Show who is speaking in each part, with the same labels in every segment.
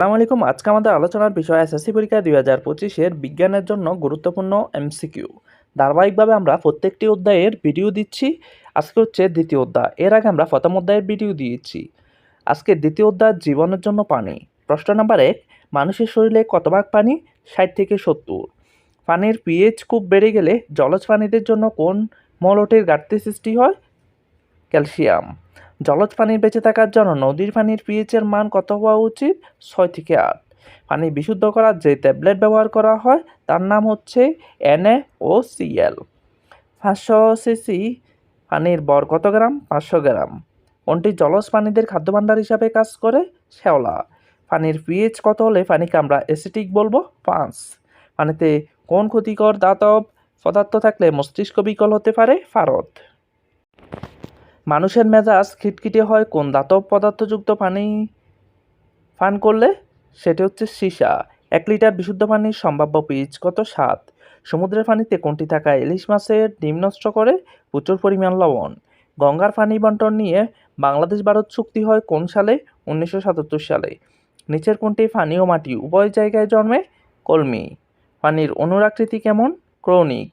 Speaker 1: আসসালামু আলাইকুম। আজকে আমাদের আলোচনার বিষয় এসএসসি পরীক্ষা দুই হাজার পঁচিশের বিজ্ঞানের জন্য গুরুত্বপূর্ণ এমসিকিউ। ধারাবাহিকভাবে আমরা প্রত্যেকটি অধ্যায়ের ভিডিও দিচ্ছি। আজকে হচ্ছে দ্বিতীয় অধ্যায়। এর আগে আমরা প্রথম অধ্যায়ের ভিডিও দিয়েছি। আজকে দ্বিতীয় অধ্যায়, জীবনের জন্য পানি। প্রশ্ন নাম্বার এক, মানুষের শরীরে কত ভাগ পানি? ষাট থেকে সত্তর। পানির পিএইচ খুব বেড়ে গেলে জলজ প্রাণীদের জন্য কোন মৌলটির ঘাটতি সৃষ্টি হয়? ক্যালসিয়াম। জলজ পানির বেঁচে থাকার জন্য নদীর পানির পিএইচের মান কত হওয়া উচিত? ছয় থেকে আট। পানি বিশুদ্ধ করার যে ট্যাবলেট ব্যবহার করা হয়, তার নাম হচ্ছে এনএ ও সিএল পাঁচশো সিসি পানির বর কত গ্রাম? পাঁচশো গ্রাম। কোনটি জলজ প্রাণীদের খাদ্যভাণ্ডার হিসাবে কাজ করে? শ্যাওলা। পানির পিএইচ কত হলে পানিকে আমরা অ্যাসিটিক বলব? পাঁচ। পানিতে কোন ক্ষতিকর দাতব পদার্থ থাকলে মস্তিষ্ক বিকল হতে পারে? ফারদ। মানুষের মেজাজ খিটখিটে হয় কোন ধাতব পদার্থযুক্ত পানি পান করলে? সেটি হচ্ছে সীসা, এক লিটার বিশুদ্ধ পানির সম্ভাব্য পিচ কত? সাত। সমুদ্রের পানিতে কোনটি থাকা ইলিশ মাছের ডিম নষ্ট করে? প্রচুর পরিমাণ লবণ। গঙ্গার পানি বন্টন নিয়ে বাংলাদেশ ভারত চুক্তি হয় কোন সালে? উনিশশো সাতাত্তর সালে। নিচের কোনটি পানি ও মাটি উভয় জায়গায় জন্মে? কলমি। পানির অনুরাকৃতি কেমন? ক্রনিক।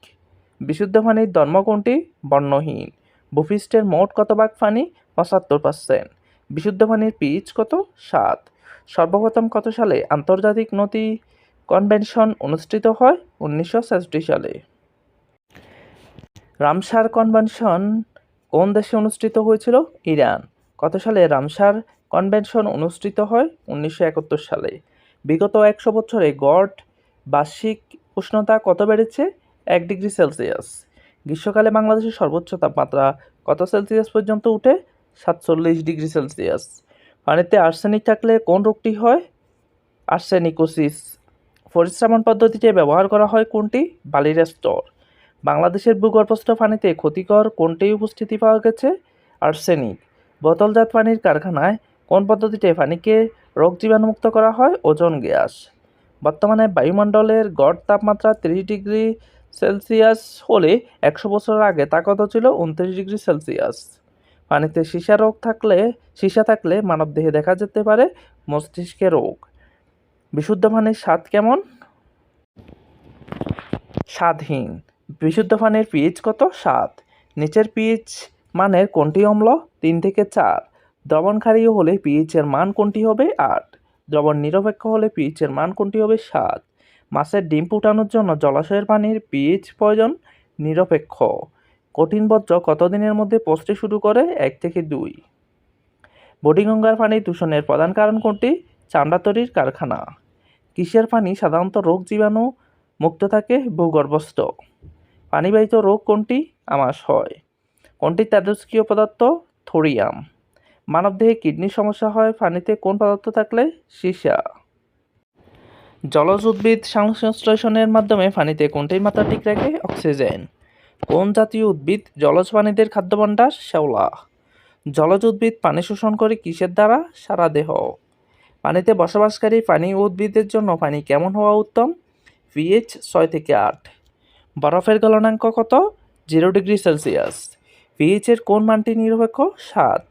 Speaker 1: বিশুদ্ধ পানির ধর্ম কোনটি? বর্ণহীন। ভূপৃষ্ঠের মোট কত ভাগ পানি? পঁচাত্তর পার্সেন্ট বিশুদ্ধ পানির পিচ কত? সাত। সর্বপ্রথম কত সালে আন্তর্জাতিক নদী কনভেনশন অনুষ্ঠিত হয়? উনিশশো ছেষট্টি সালে। রামসার কনভেনশন কোন দেশে অনুষ্ঠিত হয়েছিল? ইরান। কত সালে রামসার কনভেনশন অনুষ্ঠিত হয়? উনিশশো একাত্তর সালে। বিগত একশো বছরে গড় বার্ষিক উষ্ণতা কত বেড়েছে? এক ডিগ্রি সেলসিয়াস। গ্রীষ্মকালে বাংলাদেশের সর্বোচ্চ তাপমাত্রা কত সেলসিয়াস পর্যন্ত উঠে? সাতচল্লিশ ডিগ্রি সেলসিয়াস। পানিতে আর্সেনিক থাকলে কোন রোগটি হয়? আর্সেনিকোসিস। পরিশ্রমণ পদ্ধতিতে ব্যবহার করা হয় কোনটি? বালির স্তর। বাংলাদেশের ভূগর্ভস্থ পানিতে ক্ষতিকর কোনটি উপস্থিতি পাওয়া গেছে? আর্সেনিক। বোতলজাত পানির কারখানায় কোন পদ্ধতিতে পানিকে রোগ জীবাণুমুক্ত করা হয়? ওজন গ্যাস। বর্তমানে বায়ুমণ্ডলের গড় তাপমাত্রা তিরিশ ডিগ্রি সেলসিয়াস হলে একশো বছর আগে তা কত ছিল উনত্রিশ ডিগ্রি সেলসিয়াস। পানিতে সীসা রোগ থাকলে, সীসা থাকলে মানবদেহে দেখা যেতে পারে মস্তিষ্কে রোগ। বিশুদ্ধ পানির স্বাদ কেমন? স্বাদহীন। বিশুদ্ধ পানির পিএইচ কত? সাত। নিচের পিএইচ মানের কোনটি অম্ল? তিন থেকে চার। দ্রবণকারী হলে পিএইচের মান কোনটি হবে? আট। দ্রবণ নিরপেক্ষ হলে পিএইচের মান কোনটি হবে? সাত। মাছের ডিম ফুটানোর জন্য জলাশয়ের পানির পিএইচ প্রয়োজন নিরপেক্ষ। কঠিন বর্জ্য কতদিনের মধ্যে পচতে শুরু করে? এক থেকে দুই। বডিগঙ্গার পানি দূষণের প্রধান কারণ কোনটি? চামড়া তৈরির কারখানা। কিসের পানি সাধারণত রোগ জীবাণু মুক্ত থাকে, ভূগর্ভস্থ। পানিবাহিত রোগ কোনটি? আমাশ হয় কোনটি তেজস্ক্রিয় পদার্থ? থোরিয়াম। মানবদেহে কিডনির সমস্যা হয়, পানিতে কোন পদার্থ থাকলে? সীসা। জলজ উদ্ভিদ সংশ্লেষণের মাধ্যমে পানিতে কোনটির মাত্রা ঠিক রাখে? অক্সিজেন। কোন জাতীয় উদ্ভিদ জলজ প্রাণীদের খাদ্যভাণ্ডার? শ্যাওলা। জলজ উদ্ভিদ পানি শোষণ করে কিসের দ্বারা? সারা দেহ। পানিতে বসবাসকারী পানি ও উদ্ভিদের জন্য পানি কেমন হওয়া উত্তম? পিএইচ ছয় থেকে আট। বরফের গলনাঙ্ক কত? Zero degree Celsius. পিএইচের কোন মানটি নিরপেক্ষ? সাত।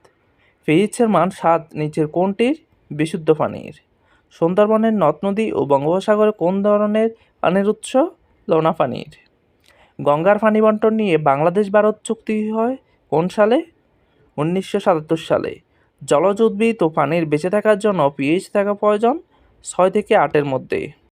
Speaker 1: পিএইচের মান সাত নিচের কোনটির? বিশুদ্ধ পানির। সুন্দরবনের নদ নদী ও বঙ্গোপসাগরে কোন ধরনের পানির উৎস? লোনা পানির। গঙ্গার পানি বন্টন নিয়ে বাংলাদেশ ভারত চুক্তি হয় কোন সালে? উনিশশো সাতাত্তর সালে। জলজ উদ্ভিদ ও পানির বেঁচে থাকার জন্য পিএইচ থাকা প্রয়োজন ছয় থেকে আটের মধ্যে।